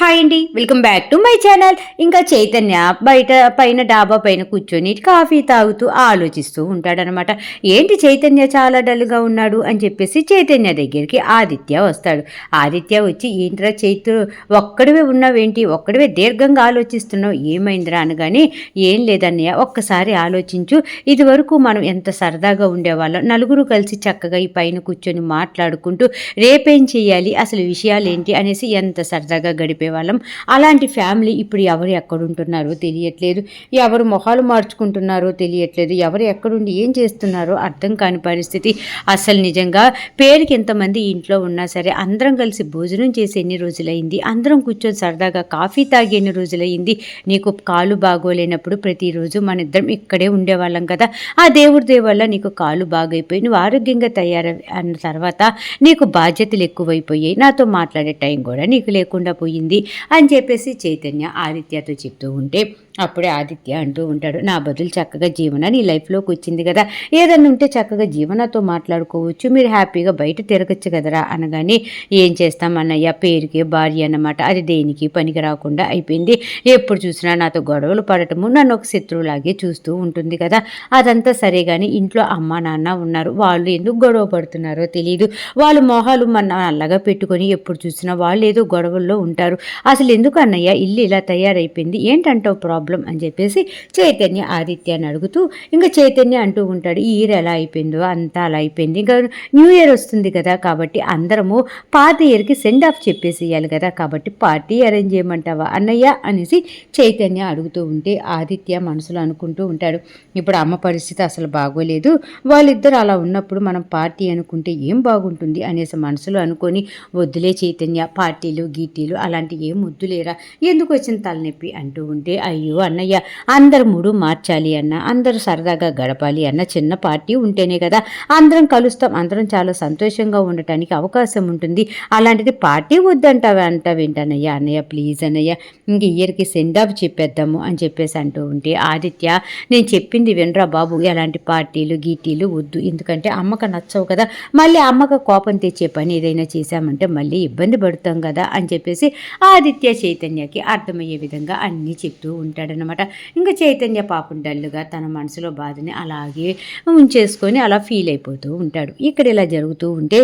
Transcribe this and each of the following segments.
Hi అండి welcome back to my channel. ఇంకా చైతన్య బయట పైన డాబా పైన కూర్చొని కాఫీ తాగుతూ ఆలోచిస్తూ ఉంటాడనమాట. ఏంటి చైతన్య చాలా డల్గా ఉన్నాడు అని చెప్పేసి చైతన్య దగ్గరికి ఆదిత్య వస్తాడు. ఆదిత్య వచ్చి ఏంట్రా చైతు ఒక్కడివే ఉన్నావేంటి? ఒక్కడివే దీర్ఘంగా ఆలోచిస్తున్నావు. ఏమైందిరా అనగానే ఏం లేదన్నయ్య ఒక్కసారి ఆలోచించు. ఇదివరకు మనం ఎంత సరదాగా ఉండేవాళ్ళం. నలుగురు కలిసి చక్కగా ఈ పైన కూర్చొని మాట్లాడుకుంటూ రేపేం చేయాలి అసలు విషయాలు ఏంటి అనేసి ఎంత సరదాగా ఉండేవాళ్ళం. అలాంటి ఫ్యామిలీ ఇప్పుడు ఎవరు ఎక్కడుంటున్నారో తెలియట్లేదు. ఎవరు మొహాలు మార్చుకుంటున్నారో తెలియట్లేదు. ఎవరు ఎక్కడుండి ఏం చేస్తున్నారో అర్థం కాని పరిస్థితి. అసలు నిజంగా పేరుకి ఎంతమంది ఇంట్లో ఉన్నా సరే అందరం కలిసి భోజనం చేసి ఎన్ని రోజులైంది? అందరం కూర్చొని సరదాగా కాఫీ తాగి ఎన్ని రోజులైంది? నీకు కాలు బాగోలేనప్పుడు ప్రతిరోజు మన ఇద్దరం ఇక్కడే ఉండేవాళ్ళం కదా. ఆ దేవుడి దయ వల్ల నీకు కాలు బాగైపోయి నువ్వు ఆరోగ్యంగా తయారు అన్న తర్వాత నీకు బాధ్యతలు ఎక్కువైపోయాయి. నాతో మాట్లాడే టైం కూడా నీకు లేకుండా పోయింది. అని చెప్పేసి చైతన్య ఆదిత్యతో చెప్తూ ఉంటే అప్పుడే ఆదిత్య అంటూ ఉంటాడు నా బదులు చక్కగా జీవన నీ లైఫ్లోకి వచ్చింది కదా. ఏదన్నా ఉంటే చక్కగా జీవనతో మాట్లాడుకోవచ్చు. మీరు హ్యాపీగా బయట తిరగచ్చు కదరా అనగానే ఏం చేస్తాం అన్నయ్య? పేరుకే భార్య అన్నమాట. అది దేనికి? పనికి రాకుండా అయిపోయింది. ఎప్పుడు చూసినా నాతో గొడవలు పడటము నన్ను ఒక శత్రువులాగే చూస్తూ ఉంటుంది కదా. అదంతా సరే కానీ ఇంట్లో అమ్మ నాన్న ఉన్నారు. వాళ్ళు ఎందుకు గొడవ పడుతున్నారో తెలియదు వాళ్ళు మొహాలు మన అల్లగా పెట్టుకొని ఎప్పుడు చూసినా వాళ్ళు ఏదో గొడవల్లో ఉంటారు. అసలు ఎందుకు అన్నయ్య? ఇల్లు ఇలా తయారైపోయింది. ఏంటంటావు ప్రాబ్లం? అని చెప్పేసి చైతన్య ఆదిత్యాన్ని అడుగుతూ ఇంకా చైతన్య అంటూ ఉంటాడు ఈ ఇయర్ ఎలా అయిపోయిందో? అంతా అలా అయిపోయింది. ఇంకా న్యూ ఇయర్ వస్తుంది కదా కాబట్టి అందరము పాత ఇయర్కి సెండ్ ఆఫ్ చెప్పేసేయాలి కదా కాబట్టి పార్టీ అరేంజ్ చేయమంటావా అన్నయ్య? అనేసి చైతన్య అడుగుతూ ఉంటే ఆదిత్య మనసులో అనుకుంటూ ఉంటాడు ఇప్పుడు అమ్మ పరిస్థితి అసలు బాగోలేదు. వాళ్ళిద్దరు అలా ఉన్నప్పుడు మనం పార్టీ అనుకుంటే ఏం బాగుంటుంది? అనేసి మనసులో అనుకొని వద్దులే చైతన్య పార్టీలు గీటీలు అలాంటి ఏం వద్దులేరా? ఎందుకు వచ్చిన తలనొప్పి? అంటూ ఉంటే అయ్యో అన్నయ్య అందరు మూడు మార్చాలి అన్న అందరూ సరదాగా గడపాలి అన్న చిన్న పార్టీ ఉంటేనే కదా అందరం కలుస్తాం అందరం చాలా సంతోషంగా ఉండటానికి అవకాశం ఉంటుంది. అలాంటిది పార్టీ వద్దంటావా అంటావేంటన్నయ్య అన్నయ్య ప్లీజ్ అన్నయ్య ఇంక ఇయర్కి సెండ్ ఆఫ్ చెప్పేద్దాము అని చెప్పేసి అంటూ ఉంటే ఆదిత్య నేను చెప్పింది వినరా బాబు ఎలాంటి పార్టీలు గీటీలు వద్దు. ఎందుకంటే అమ్మకు నచ్చవు కదా. మళ్ళీ అమ్మకు కోపం తెచ్చే పని ఏదైనా చేశామంటే మళ్ళీ ఇబ్బంది పడుతాం కదా అని చెప్పేసి ఆదిత్య చైతన్యకి అర్థమయ్యే విధంగా అన్నీ చెప్తూ ఉంటాడనమాట ఇంకా చైతన్య పాపం డల్లుగా తన మనసులో బాధని అలాగే ఉంచేసుకొని అలా ఫీల్ అయిపోతూ ఉంటాడు. ఇక్కడ ఇలా జరుగుతూ ఉంటే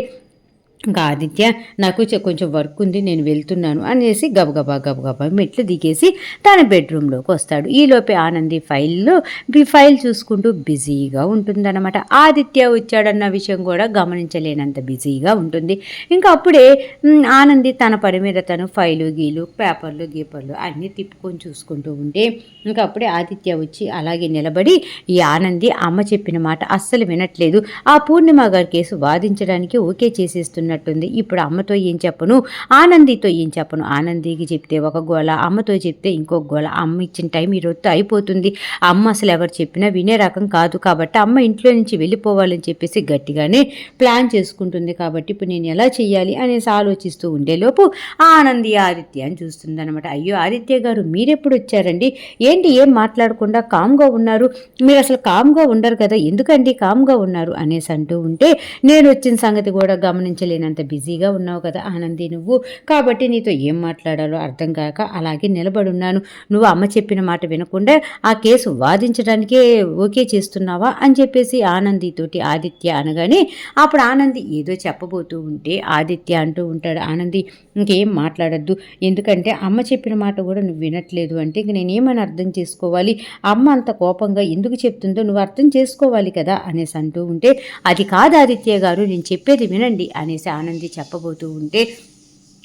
ఇంకా ఆదిత్య నాకు చె- కొంచెం వర్క్ ఉంది నేను వెళ్తున్నాను అనేసి గబగబా గబగబా మెట్లు దిగేసి తన బెడ్రూమ్లోకి వస్తాడు. ఈలోపే ఆనంది ఫైల్లో ఈ ఫైల్ చూసుకుంటూ బిజీగా ఉంటుందన్నమాట. ఆదిత్య వచ్చాడన్న విషయం కూడా గమనించలేనంత బిజీగా ఉంటుంది. ఇంకా అప్పుడే ఆనంది తన పని మీద తను ఫైలు గీలు పేపర్లు గీపర్లు అన్నీ తిప్పుకొని చూసుకుంటూ ఉంటే ఇంకా అప్పుడే ఆదిత్య వచ్చి అలాగే నిలబడి ఈ ఆనంది అమ్మ చెప్పిన మాట అస్సలు వినట్లేదు. ఆ పూర్ణిమ గారి కేసు వాదించడానికి ఓకే చెప్తున్నట్టుంది ఇప్పుడు అమ్మతో ఏం చెప్పను? ఆనందితో ఏం చెప్పను? ఆనందికి చెప్తే ఒక గోళ అమ్మతో చెప్తే ఇంకో గోళ అమ్మ ఇచ్చిన టైం ఈరోజుతో అయిపోతుంది. అమ్మ అసలు ఎవరు చెప్పినా వినే రకం కాదు కాబట్టి అమ్మ ఇంట్లో నుంచి వెళ్ళిపోవాలని చెప్పేసి గట్టిగానే ప్లాన్ చేసుకుంటుంది కాబట్టి ఇప్పుడు నేను ఎలా చేయాలి అనేసి ఆలోచిస్తూ ఉండేలోపు ఆనంది ఆదిత్య అని చూస్తుంది అనమాట అయ్యో ఆదిత్య గారు మీరెప్పుడు వచ్చారండి? ఏంటి ఏం మాట్లాడకుండా కామ్గా ఉన్నారు? మీరు అసలు కామ్గా ఉండరు కదా? ఎందుకండి కామ్గా ఉన్నారు? అనేసి అంటూ ఉంటే నేను వచ్చిన సంగతి కూడా గమనించలేదు. లేనంత బిజీగా ఉన్నావు కదా ఆనంది నువ్వు. కాబట్టి నీతో ఏం మాట్లాడాలో అర్థం కాక అలాగే నిలబడున్నాను. నువ్వు అమ్మ చెప్పిన మాట వినకుండా ఆ కేసు వాదించడానికే ఓకే చేస్తున్నావా అని చెప్పేసి ఆనందితోటి ఆదిత్య అనగానే అప్పుడు ఆనంది ఏదో చెప్పబోతూ ఉంటే ఆదిత్య అంటూ ఉంటాడు ఆనంది ఇంకేం మాట్లాడద్దు. ఎందుకంటే అమ్మ చెప్పిన మాట కూడా నువ్వు వినట్లేదు అంటే ఇంక నేనేమని అర్థం చేసుకోవాలి? అమ్మ అంత కోపంగా ఎందుకు చెప్తుందో నువ్వు అర్థం చేసుకోవాలి కదా? అనేసి అంటూ ఉంటే అది కాదు ఆదిత్య గారు నేను చెప్పేది వినండి. అనేసి ఆనంది చెప్పబోతూ ఉంటే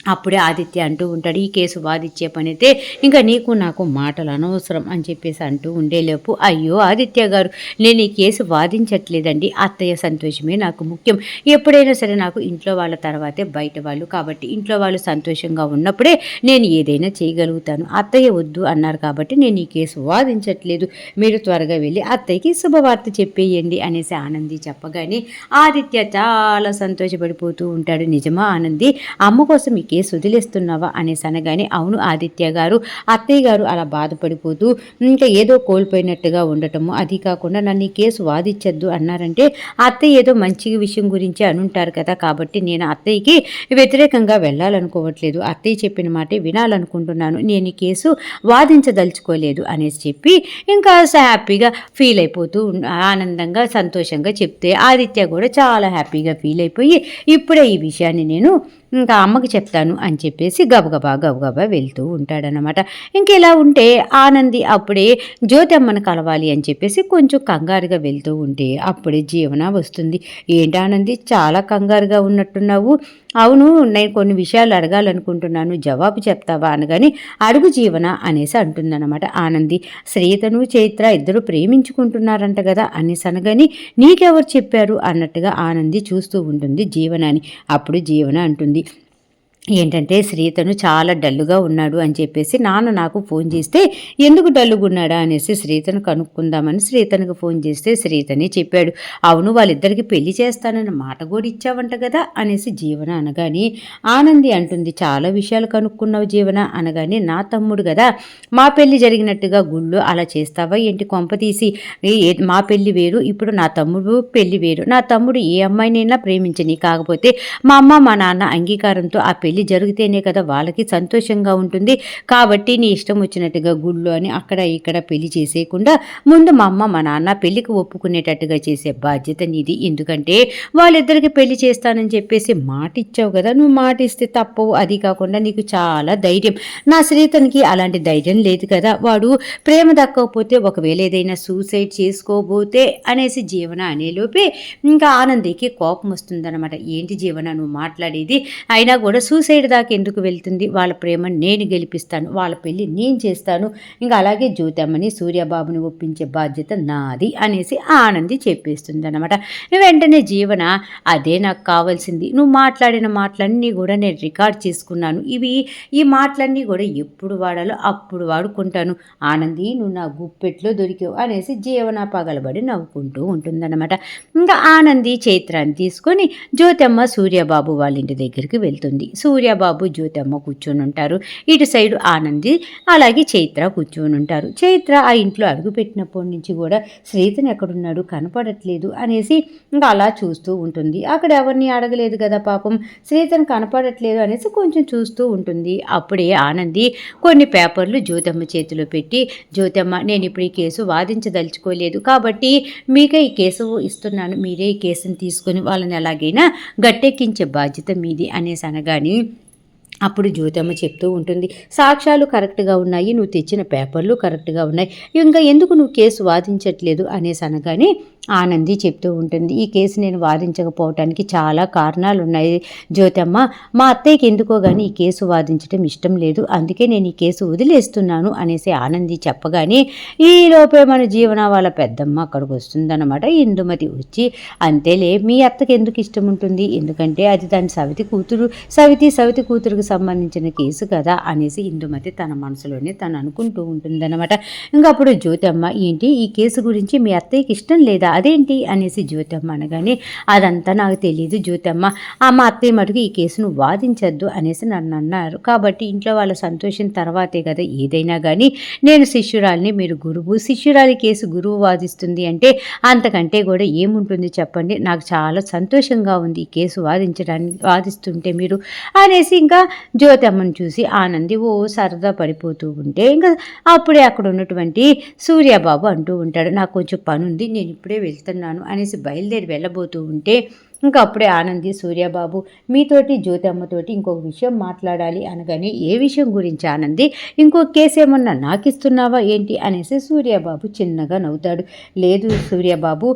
అప్పుడే ఆదిత్య అంటూ ఉంటాడు ఈ కేసు వాదిచ్చే పనైతే ఇంకా నీకు నాకు మాటలు అనవసరం అని చెప్పేసి అంటూ ఉండేలోపు అయ్యో ఆదిత్య గారు నేను ఈ కేసు వాదించట్లేదండి. అత్తయ్య సంతోషమే నాకు ముఖ్యం. ఎప్పుడైనా సరే నాకు ఇంట్లో వాళ్ళ తర్వాతే బయట వాళ్ళు. కాబట్టి ఇంట్లో వాళ్ళు సంతోషంగా ఉన్నప్పుడే నేను ఏదైనా చేయగలుగుతాను. అత్తయ్య వద్దు అన్నారు కాబట్టి నేను ఈ కేసు వాదించట్లేదు. మీరు త్వరగా వెళ్ళి అత్తయ్యకి శుభవార్త చెప్పేయండి అనేసి ఆనంది చెప్పగానే ఆదిత్య చాలా సంతోషపడిపోతూ ఉంటాడు. నిజమా ఆనంది అమ్మ కోసం కేసు వదిలేస్తున్నావా అనేసి అనగానే అవును ఆదిత్య గారు. అత్తయ్య గారు అలా బాధపడిపోతూ ఇంకా ఏదో కోల్పోయినట్టుగా ఉండటము అది కాకుండా నన్ను ఈ కేసు వాదించద్దు అన్నారంటే అత్తయ్య ఏదో మంచి విషయం గురించి అనుంటారు కదా కాబట్టి నేను అత్తయ్యకి వ్యతిరేకంగా వెళ్ళాలనుకోవట్లేదు. అత్తయ్య చెప్పిన మాటే వినాలనుకుంటున్నాను. నేను ఈ కేసు వాదించదలుచుకోలేదు అనేసి చెప్పి ఇంకా హ్యాపీగా ఫీల్ అయిపోతూ ఆనందంగా సంతోషంగా చెప్తే ఆదిత్య కూడా చాలా హ్యాపీగా ఫీల్ అయిపోయి ఇప్పుడే ఈ విషయాన్ని నేను ఇంకా అమ్మకి చెప్తాను అని చెప్పేసి గబగబా గబగబా వెళ్తూ ఉంటాడనమాట ఇంకెలా ఉంటే ఆనంది అప్పుడే జ్యోతి అమ్మను కలవాలి అని చెప్పేసి కొంచెం కంగారుగా వెళ్తూ ఉంటే అప్పుడే జీవన వస్తుంది. ఏంటి ఆనంది చాలా కంగారుగా ఉన్నట్టున్నావు. అవును నేను కొన్ని విషయాలు అడగాలనుకుంటున్నాను. జవాబు చెప్తావా అనగాని అడుగు జీవన అనేసి అంటుందన్నమాట ఆనంది. శ్రీతను చైత్ర ఇద్దరు ప్రేమించుకుంటున్నారంట కదా అనేసి అనగాని నీకెవరు చెప్పారు అన్నట్టుగా ఆనంది చూస్తూ ఉంటుంది జీవనాన్ని. అప్పుడు జీవన అంటుంది. ఏంటంటే శ్రీతను చాలా డల్లుగా ఉన్నాడు అని చెప్పేసి నాన్న నాకు ఫోన్ చేస్తే ఎందుకు డల్లుగా ఉన్నాడా అనేసి శ్రీతను కనుక్కుందామని శ్రీతనికి ఫోన్ చేస్తే శ్రీతనే చెప్పాడు. అవును వాళ్ళిద్దరికి పెళ్ళి చేస్తానని మాట కూడా ఇచ్చావంట కదా అనేసి జీవన అనగాని ఆనంది అంటుంది చాలా విషయాలు కనుక్కున్నావు జీవన అనగానే నా తమ్ముడు కదా మా పెళ్ళి జరిగినట్టుగా గుళ్ళు అలా చేస్తావా? ఏంటి కొంప తీసి? ఏ- మా పెళ్ళి వేరు ఇప్పుడు నా తమ్ముడు పెళ్ళి వేరు. నా తమ్ముడు ఏ అమ్మాయినైనా ప్రేమించని కాకపోతే మా అమ్మ మా నాన్న అంగీకారంతో ఆ పెళ్ళి జరిగితేనే కదా వాళ్ళకి సంతోషంగా ఉంటుంది. కాబట్టి నీ ఇష్టం వచ్చినట్టుగా గుళ్ళు అని అక్కడ ఇక్కడ పెళ్ళి చేసేయకుండా ముందు మా అమ్మ మా నాన్న పెళ్ళికి ఒప్పుకునేటట్టుగా చేసే బాధ్యత నీది. ఎందుకంటే వాళ్ళిద్దరికి పెళ్ళి చేస్తానని చెప్పేసి మాట ఇచ్చావు కదా. నువ్వు మాట ఇస్తే తప్పవు. అది కాకుండా నీకు చాలా ధైర్యం. నా శ్రీతనికి అలాంటి ధైర్యం లేదు కదా. వాడు ప్రేమ దక్కకపోతే ఒకవేళ ఏదైనా సూసైడ్ చేసుకోబోతే అనేసి జీవన అనేలోపే ఇంకా ఆనందికి కోపం వస్తుందన్నమాట. ఏంటి జీవన? నువ్వు మాట్లాడేది? అయినా కూడా సూ సూసైడ్ దాకా ఎందుకు వెళ్తుంది? వాళ్ళ ప్రేమ నేను గెలిపిస్తాను వాళ్ళ పెళ్ళి నేను చేస్తాను ఇంకా అలాగే జ్యోతమ్మని సూర్యబాబుని ఒప్పించే బాధ్యత నాది అనేసి ఆనంది చెప్పేస్తుంది అనమాట వెంటనే జీవన అదే నాకు కావాల్సింది నువ్వు మాట్లాడిన మాటలన్నీ కూడా నేను రికార్డ్ చేసుకున్నాను. ఇవి ఈ మాటలన్నీ కూడా ఎప్పుడు వాడాలో అప్పుడు వాడుకుంటాను. ఆనంది నువ్వు నా గుప్పెట్లో దొరికావు అనేసి జీవన పగలబడి నవ్వుకుంటూ ఉంటుందన్నమాట. ఇంకా ఆనంది చైత్రాన్ని తీసుకొని జ్యోతమ్మ సూర్యబాబు వాళ్ళ ఇంటి దగ్గరికి వెళ్తుంది. సూర్యబాబు జ్యోతమ్మ కూర్చొని ఉంటారు ఇటు సైడు ఆనంది అలాగే చైత్ర కూర్చొని ఉంటారు చైత్ర ఆ ఇంట్లో అడుగుపెట్టినప్పటి నుంచి కూడా శ్రీతన్ ఎక్కడున్నాడు? కనపడట్లేదు అనేసి ఇంకా అలా చూస్తూ ఉంటుంది. అక్కడ ఎవరిని అడగలేదు కదా పాపం. శ్రీతను కనపడట్లేదు అనేసి కొంచెం చూస్తూ ఉంటుంది. అప్పుడే ఆనంది కొన్ని పేపర్లు జ్యోతమ్మ చేతిలో పెట్టి జ్యోతమ్మ నేను ఇప్పుడు ఈ కేసు వాదించదలుచుకోలేదు. కాబట్టి మీకే ఈ కేసు ఇస్తున్నాను. మీరే ఈ కేసుని తీసుకొని వాళ్ళని ఎలాగైనా గట్టెక్కించే బాధ్యత మీది అనేసి అనగానే అప్పుడు జ్యోతమ్మ చెప్తూ ఉంటుంది సాక్ష్యాలు కరెక్ట్గా ఉన్నాయి నువ్వు తెచ్చిన పేపర్లు కరెక్ట్గా ఉన్నాయి ఇంకా ఎందుకు నువ్వు కేసు వాదించట్లేదు? అనేసి అనగానే ఆనంది చెప్తూ ఉంటుంది. ఈ కేసు నేను వాదించకపోవటానికి చాలా కారణాలు ఉన్నాయి జ్యోతమ్మ మా అత్తయ్యకి ఎందుకో కానీ ఈ కేసు వాదించడం ఇష్టం లేదు. అందుకే నేను ఈ కేసు వదిలేస్తున్నాను అనేసి ఆనంది చెప్పగానే ఈ లోపే మన జీవన వాళ్ళ పెద్దమ్మ అక్కడికి వస్తుందన్నమాట. ఇందుమతి వచ్చి అంతేలే మీ అత్తకి ఎందుకు ఇష్టం ఉంటుంది? ఎందుకంటే అది దాని సవితి కూతురు సవితి సవితి కూతురుకు సంబంధించిన కేసు కదా అనేసి ఇందుమతి తన మనసులోనే తను అనుకుంటూ ఉంటుందన్నమాట. ఇంకా అప్పుడు జ్యోతమ్మ ఏంటి ఈ కేసు గురించి మీ అత్తయ్యకి ఇష్టం లేదా? అదేంటి అనేసి జ్యోతమ్మ అనగానే అదంతా నాకు తెలియదు జ్యోతమ్మ. ఆ మా అత్తయ్య మటుకు ఈ కేసును వాదించద్దు అనేసి నన్ను అన్నారు. కాబట్టి ఇంట్లో వాళ్ళ సంతోషం తర్వాతే కదా ఏదైనా కానీ నేను శిష్యురాలిని మీరు గురువు శిష్యురాలి కేసు గురువు వాదిస్తుంది అంటే అంతకంటే కూడా ఏముంటుంది చెప్పండి? నాకు చాలా సంతోషంగా ఉంది ఈ కేసు వాదించడానికి వాదిస్తుంటే మీరు అనేసి ఇంకా జ్యోతమ్మను చూసి ఆనంది ఓ సరదా పడిపోతూ ఉంటే ఇంకా అప్పుడే అక్కడ ఉన్నటువంటి సూర్యబాబు అంటూ ఉంటాడు నాకు కొంచెం పని ఉంది నేను ఇప్పుడే వెళ్తున్నాను అనేసి బయలుదేరి వెళ్ళబోతూ ఉంటే ఇంకా అప్పుడే ఆనంది సూర్యబాబు మీతోటి జ్యోతమ్మతోటి ఇంకొక విషయం మాట్లాడాలి అనగానే ఏ విషయం గురించి ఆనంది? ఇంకో కేసు ఏమన్నా నాకు ఇస్తున్నావా ఏంటి అనేసి సూర్యబాబు చిన్నగా నవ్వుతాడు. లేదు సూర్యబాబు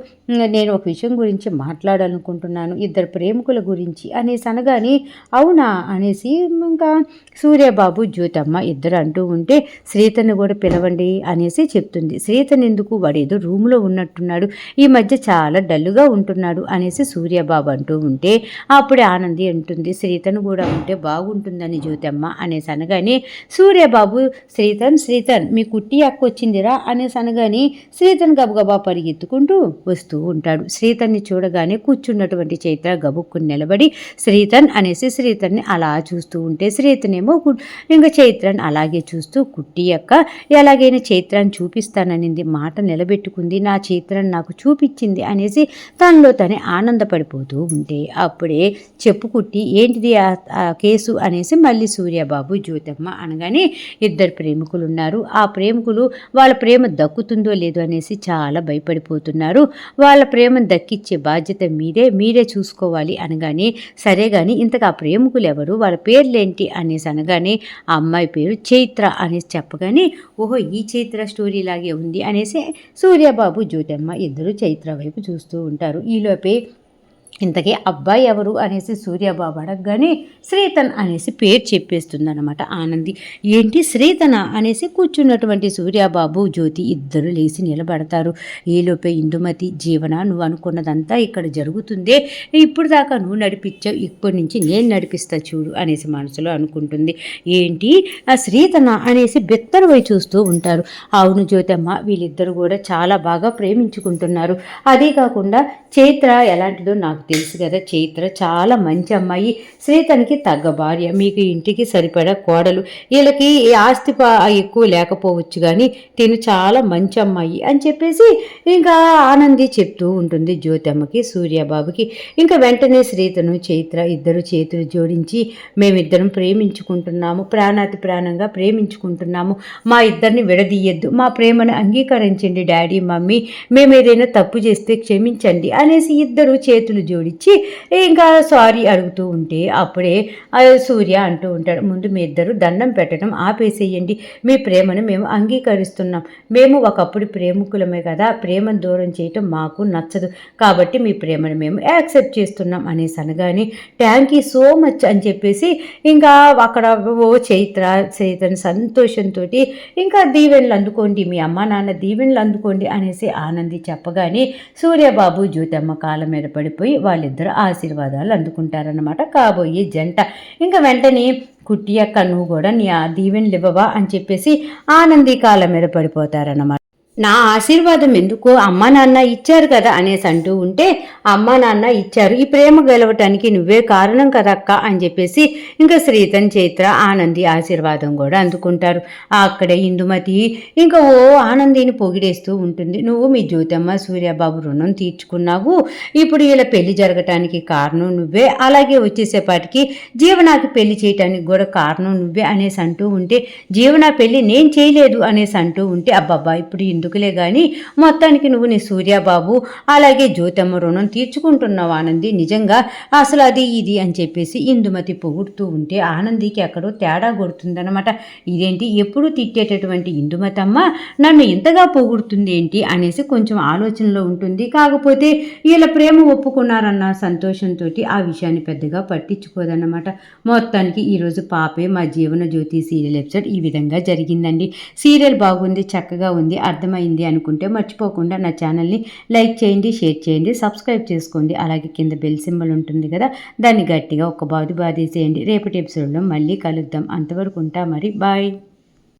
నేను ఒక విషయం గురించి మాట్లాడాలనుకుంటున్నాను ఇద్దరు ప్రేమికుల గురించి అనేసి అనగానే అవునా అనేసి ఇంకా సూర్యబాబు జ్యోతమ్మ ఇద్దరు అంటూ ఉంటే శ్రీతను కూడా పిలవండి అనేసి చెప్తుంది. శ్రీతను ఎందుకు వాడేదో రూమ్లో ఉన్నట్టున్నాడు ఈ మధ్య చాలా డల్లుగా ఉంటున్నాడు అనేసి సూర్యబాబు బాబు అంటూ ఉంటే అప్పుడే ఆనంది అంటుంది శ్రీతను కూడా ఉంటే బాగుంటుందని జ్యోతమ్మ అనేసి అనగానే సూర్యబాబు శ్రీతన్ శ్రీతన్ మీ కుట్టి అక్క వచ్చిందిరా అనేసి అనగానే శ్రీతన్ గబగబా పరిగెత్తుకుంటూ వస్తూ ఉంటాడు. శ్రీతన్ని చూడగానే కూర్చున్నటువంటి చైత్ర గబుక్కుని నిలబడి శ్రీతన్ అనేసి శ్రీతన్ని అలా చూస్తూ ఉంటే శ్రీతనేమో కు- ఇంకా చైత్రన్ అలాగే చూస్తూ కుట్టి అక్క ఎలాగైనా చైత్రాన్ని చూపిస్తాననింది మాట నిలబెట్టుకుంది నా చైత్రన్ నాకు చూపించింది అనేసి తనలో తనే ఆనందపడిపోతూ ఉంటే అప్పుడే చెప్పు కుట్టి ఏంటిది ఆ- కేసు? అనేసి మళ్ళీ సూర్యబాబు జ్యోతమ్మ అనగానే ఇద్దరు ప్రేమికులు ఉన్నారు ఆ ప్రేమికులు వాళ్ళ ప్రేమ దక్కుతుందో లేదో అనేసి చాలా భయపడిపోతున్నారు. వాళ్ళ ప్రేమ దక్కిచ్చే బాధ్యత మీదే మీరే చూసుకోవాలి అనగానే సరే కానీ ఇంతకు ఆ ప్రేమికులు ఎవరు వాళ్ళ పేర్లేంటి? అనేసి అనగానే ఆ అమ్మాయి పేరు చైత్ర అనేసి చెప్పగానే ఓహో ఈ చైత్ర స్టోరీ లాగే ఉంది అనేసి సూర్యబాబు జ్యోతమ్మ ఇద్దరు చైత్ర వైపు చూస్తూ ఉంటారు. ఈలోపే ఇంతకీ అబ్బాయి ఎవరు అనేసి సూర్యబాబు అడగగానే శ్రీతన్ అనేసి పేరు చెప్పేస్తుందన్నమాట ఆనంది. ఏంటి శ్రీతన అనేసి కూర్చున్నటువంటి సూర్యబాబు జ్యోతి ఇద్దరు లేచి నిలబడతారు. ఈలోపే ఇందుమతి జీవన నువ్వు అనుకున్నదంతా ఇక్కడ జరుగుతుందే. ఇప్పుడు దాకా నువ్వు నడిపించావు ఇప్పటి నుంచి నేను నడిపిస్తా చూడు అనేసి మనసులో అనుకుంటుంది. ఏంటి? ఆ శ్రీతన అనేసి బెత్తరవై చూస్తూ ఉంటారు. అవును జ్యోతమ్మ వీళ్ళిద్దరు కూడా చాలా బాగా ప్రేమించుకుంటున్నారు. అదే కాకుండా చైత్ర ఎలాంటిదో నాకు తెలుసు కదా చైత్ర చాలా మంచి అమ్మాయి. శ్రీతనికి తగ్గ భార్య మీకు ఇంటికి సరిపడా కోడలు. వీళ్ళకి ఆస్తి ఎక్కువ లేకపోవచ్చు కానీ తిను చాలా మంచి అమ్మాయి అని చెప్పేసి ఇంకా ఆనంది చెప్తూ ఉంటుంది జ్యోతమ్మకి సూర్యబాబుకి. ఇంకా వెంటనే శ్రీతను చైత్ర ఇద్దరు చేతులు జోడించి మేమిద్దరం ప్రేమించుకుంటున్నాము ప్రాణాతి ప్రాణంగా ప్రేమించుకుంటున్నాము. మా ఇద్దరిని విడదీయద్దు మా ప్రేమను అంగీకరించండి డాడీ మమ్మీ. మేము ఏదైనా తప్పు చేస్తే క్షమించండి అనేసి ఇద్దరు చేతులు జోడించి ఇంకా సారీ అడుగుతూ ఉంటే అప్పుడే సూర్య అంటూ ఉంటాడు ముందు మీ ఇద్దరు దండం పెట్టడం ఆపేసేయండి. మీ ప్రేమను మేము అంగీకరిస్తున్నాం. మేము ఒకప్పుడు ప్రేమికులమే కదా ప్రేమను దూరం చేయటం మాకు నచ్చదు. కాబట్టి మీ ప్రేమను మేము యాక్సెప్ట్ చేస్తున్నాం అనేసి అనగానే థ్యాంక్ యూ సో మచ్ అని చెప్పేసి ఇంకా అక్కడ ఓ చైత్ర చైతన్ సంతోషంతో ఇంకా దీవెనలు అందుకోండి మీ అమ్మ నాన్న దీవెనలు అందుకోండి అనేసి ఆనంది చెప్పగానే సూర్యబాబు జ్యోతమ్మ కాళ్ళ మీద పడిపోయి వాళ్ళిద్దరు ఆశీర్వాదాలు అందుకుంటారన్నమాట. కాబోయే జంట. ఇంకా వెంటనే కుట్టి అక్క నువ్వు కూడా నీ ఆ దీవెనలు ఇవ్వవా అని చెప్పేసి ఆనంది కాళ్ళ మీద పడిపోతారన్నమాట. నా ఆశీర్వాదం ఎందుకు అమ్మా నాన్న ఇచ్చారు కదా అనేసి అంటూ ఉంటే అమ్మా నాన్న ఇచ్చారు ఈ ప్రేమ గెలవటానికి నువ్వే కారణం కదక్క అని చెప్పేసి ఇంకా శ్రీతన్ చైత్ర ఆనంది ఆశీర్వాదం కూడా అందుకుంటారు. అక్కడే ఇందుమతి ఇంకా ఓ ఆనందిని పొగిడేస్తూ ఉంటుంది. నువ్వు మీ జ్యోతమ్మ సూర్యబాబు రుణం తీర్చుకున్నావు. ఇప్పుడు ఇలా పెళ్ళి జరగటానికి కారణం నువ్వే. అలాగే వచ్చేసేపాటికి జీవనాకి పెళ్ళి చేయటానికి కూడా కారణం నువ్వే అనేసి అంటూ ఉంటే జీవన పెళ్ళి నేను చేయలేదు అనేసి అంటూ ఉంటే అబ్బబ్బా ఇప్పుడు ఎందుకులే కానీ మొత్తానికి నువ్వు నీ సూర్యబాబు అలాగే జ్యోతమ్మ రుణం తీర్చుకుంటున్నావు ఆనంది నిజంగా అసలు అది ఇది అని చెప్పేసి ఇందుమతి పొగుడుతూ ఉంటే ఆనందికి ఎక్కడో తేడా కొడుతుందనమాట ఇదేంటి? ఎప్పుడు తిట్టేటటువంటి ఇందుమతమ్మ నన్ను ఇంతగా పొగుడుతుంది ఏంటి అనేసి కొంచెం ఆలోచనలో ఉంటుంది. కాకపోతే వీళ్ళ ప్రేమ ఒప్పుకున్నారన్న సంతోషంతో ఆ విషయాన్ని పెద్దగా పట్టించుకోదన్నమాట. మొత్తానికి ఈరోజు పాపే మా జీవన జ్యోతి సీరియల్ ఎపిసోడ్ ఈ విధంగా జరిగిందండి. సీరియల్ బాగుంది చక్కగా ఉంది అర్థమైంది అనుకుంటే మర్చిపోకుండా నా ఛానల్ని లైక్ చేయండి షేర్ చేయండి సబ్స్క్రైబ్ చేసుకోండి. అలాగే కింద బెల్ సింబల్ ఉంటుంది కదా దాన్ని గట్టిగా ఒక బాదు బాధేసేయండి. రేపటి ఎపిసోడ్లో మళ్ళీ కలుద్దాం. అంతవరకు ఉంటా మరి. బాయ్.